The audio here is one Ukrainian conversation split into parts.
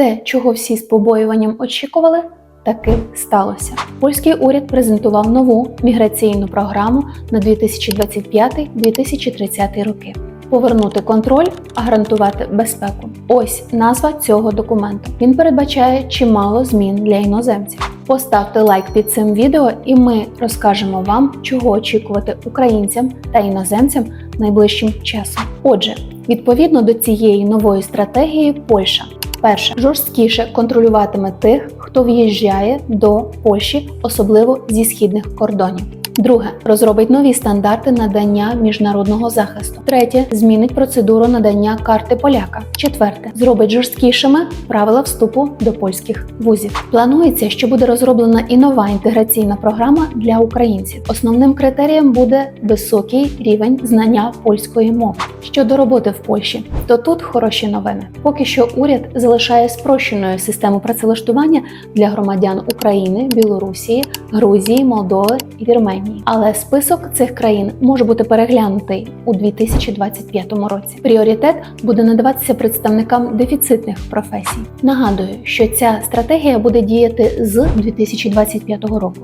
Те, чого всі з побоюванням очікували, таки сталося. Польський уряд презентував нову міграційну програму на 2025-2030 роки. Повернути контроль, а гарантувати безпеку. Ось назва цього документу. Він передбачає чимало змін для іноземців. Поставте лайк під цим відео, і ми розкажемо вам, чого очікувати українцям та іноземцям найближчим часом. Отже, відповідно до цієї нової стратегії, Польща перше жорсткіше контролюватиме тих, хто в'їжджає до Польщі, особливо зі східних кордонів. Друге розробить нові стандарти надання міжнародного захисту. Третє змінить процедуру надання карти поляка. Четверте зробить жорсткішими правила вступу до польських вузів. Планується, що буде розроблена і нова інтеграційна програма для українців. Основним критерієм буде високий рівень знання польської мови. Щодо роботи в Польщі, то тут хороші новини. Поки що уряд залишає спрощеною систему працевлаштування для громадян України, Білорусі, Грузії, Молдови і Вірменії. Але список цих країн може бути переглянутий у 2025 році. Пріоритет буде надаватися представникам дефіцитних професій. Нагадую, що ця стратегія буде діяти з 2025 року.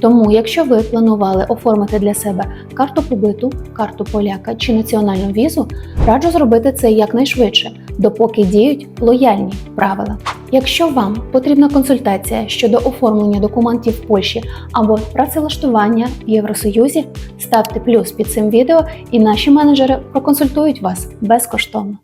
Тому, якщо ви планували оформити для себе карту побиту, карту поляка чи національну візу, раджу зробити це якнайшвидше, допоки діють лояльні правила. Якщо вам потрібна консультація щодо оформлення документів в Польщі або працевлаштування в Євросоюзі, ставте плюс під цим відео, і наші менеджери проконсультують вас безкоштовно.